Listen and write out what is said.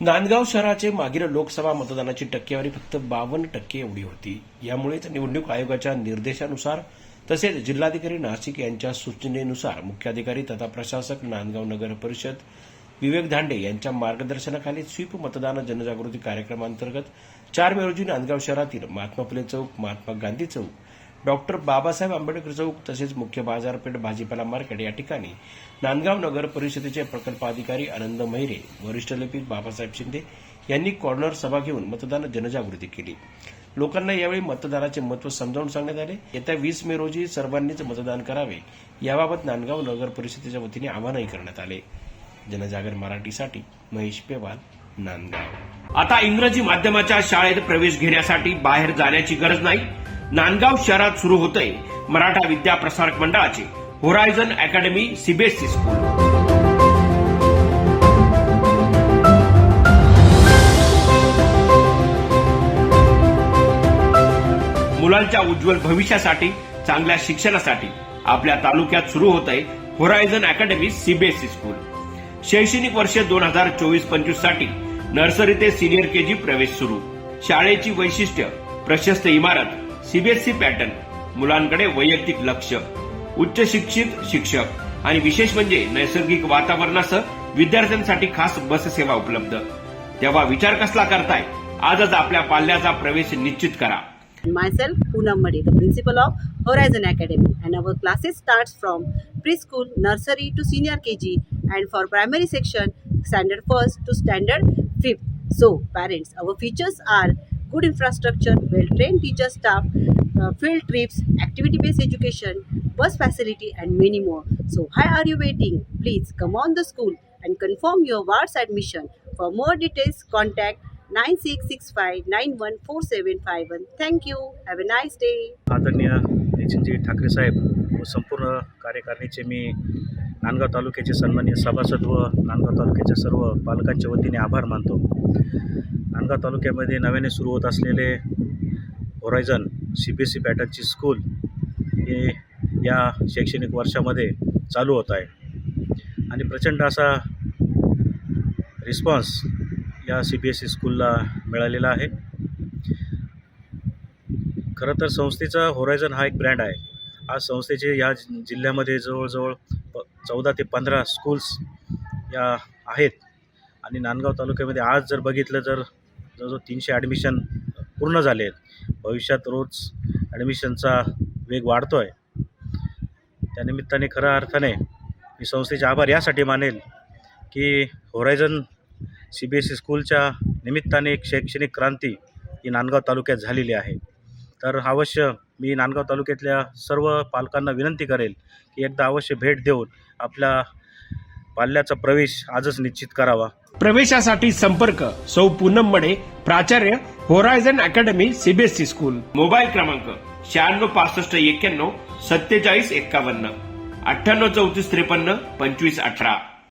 नांदगाव शहराचे मागील लोकसभा मतदानाची टक्केवारी फक्त बावन्न टक्के एवढी होती. यामुळेच निवडणूक आयोगाच्या निर्देशानुसार तसेच जिल्हाधिकारी नाशिक यांच्या सूचनेनुसार मुख्याधिकारी तथा प्रशासक नांदगाव नगर परिषद विवेक धांडे यांच्या मार्गदर्शनाखाली स्वीप मतदान जनजागृती कार्यक्रमांतर्गत चार मे रोजी नांदगाव शहरातील महात्मा फुले चौक महात्मा गांधी चौक डॉक्टर बाबासाहेब आंबेडकर चौक तसेच मुख्य बाजारपेठ भाजीपाला मार्केट या ठिकाणी नांदगाव नगर परिषदेचे प्रकल्प अधिकारी आनंद महिरे वरिष्ठ लिपिक बाबासाहेब शिंदे यांनी कॉर्नर सभा घेऊन मतदान जनजागृती केली. लोकांना यावेळी मतदानाचे महत्त्व समजावून सांगण्यात आले. येत्या वीस मे रोजी सर्वांनीच मतदान करावे याबाबत नांदगाव नगर परिषदेच्या वतीने आवाहनही करण्यात आले. जनजागर मराठीसाठी महेश पेवाल नांदगाव. आता इंग्रजी माध्यमाच्या शाळेत प्रवेश घेण्यासाठी बाहेर जाण्याची गरज नाही. नांदगाव शहरात सुरू होतंय मराठा विद्या प्रसारक मंडळाचे होरायझन अकॅडमी सीबीएसई स्कूल मुलांच्या उज्ज्वल भविष्यासाठी चांगल्या शिक्षणासाठी आपल्या तालुक्यात सुरू होत आहे होरायझन अकॅडमी सीबीएसई स्कूल शैक्षणिक वर्ष दोन हजार चोवीस पंचवीससाठी नर्सरी ते सिनियर केजी प्रवेश सुरू. शाळेची वैशिष्ट्य प्रशस्त इमारत सीबीएसई पॅटर्न मुलांकडे वैयक्तिक लक्ष उच्च शिक्षित शिक्षक आणि विशेष म्हणजे नैसर्गिक वातावरणासह विद्यार्थ्यांसाठी खास बस सेवा उपलब्ध. तेव्हा विचार कसला करताय? आजच आपल्या पाल्याचा प्रवेश निश्चित करा. Myself Poonam Madi the principal of horizon academy and our classes start from pre school nursery to senior K G and for primary section standard first to standard fifth so parents our features are good infrastructure, well-trained teacher staff, uh, field trips, activity-based education, bus facility, and many more. So, why are you waiting? Please come on the school and confirm your ward's admission. For more details, contact 9665914751. Thank you. Have a nice day. आदरणीय नितीनजी ठाकरे साहेब व संपूर्ण कार्यकारिणीचे मी नांदगाव तालुक्याचे सन्माननीय सभासद व नांदगाव तालुक्याच्या सर्व पालकांच्या वतीने आभार मानतो. नांदगाव तालुक्यामध्ये नव्याने सुरू होत असलेले horizon C B S C पॅटर्नची school हे या शैक्षणिक वर्षामध्ये चालू होत आहे. आणि प्रचंड असा रिस्पॉन्स या सी बी एस ई स्कूलला मिळालेला आहे. खरं तर संस्थेचा होरायझन हा एक ब्रँड आहे. आज संस्थेचे या जिल्ह्यामध्ये जवळजवळ चौदा ते पंधरा स्कूल्स या आहेत. आणि नांदगाव तालुक्यामध्ये आज जर बघितलं तर जवळजवळ तीनशे ॲडमिशन पूर्ण झाले आहेत. भविष्यात रोज ॲडमिशनचा वेग वाढतो आहे त्यानिमित्ताने खऱ्या अर्थाने मी संस्थेचे आभार यासाठी मानेल की horizon C B S E स्कूलच्या निमित्ताने एक शैक्षणिक क्रांती ही नांदगाव तालुक्यात झालेली आहे. तर अवश्य मी नांदगाव तालुक्यातल्या सर्व पालकांना विनंती करेल की एकदा अवश्य भेट देऊन आपल्या पाल्याचा प्रवेश आजच निश्चित करावा. प्रवेशासाठी संपर्क सौ पूनम मडे प्राचार्य horizon academy CBSE school. Mobile क्रमांक शहाण्णव पासष्ट एक्क्याण्णव सत्तेचाळीस एक्कावन्न अठ्ठ्याण्णव चौतीस त्रेपन्न पंचवीस अठरा.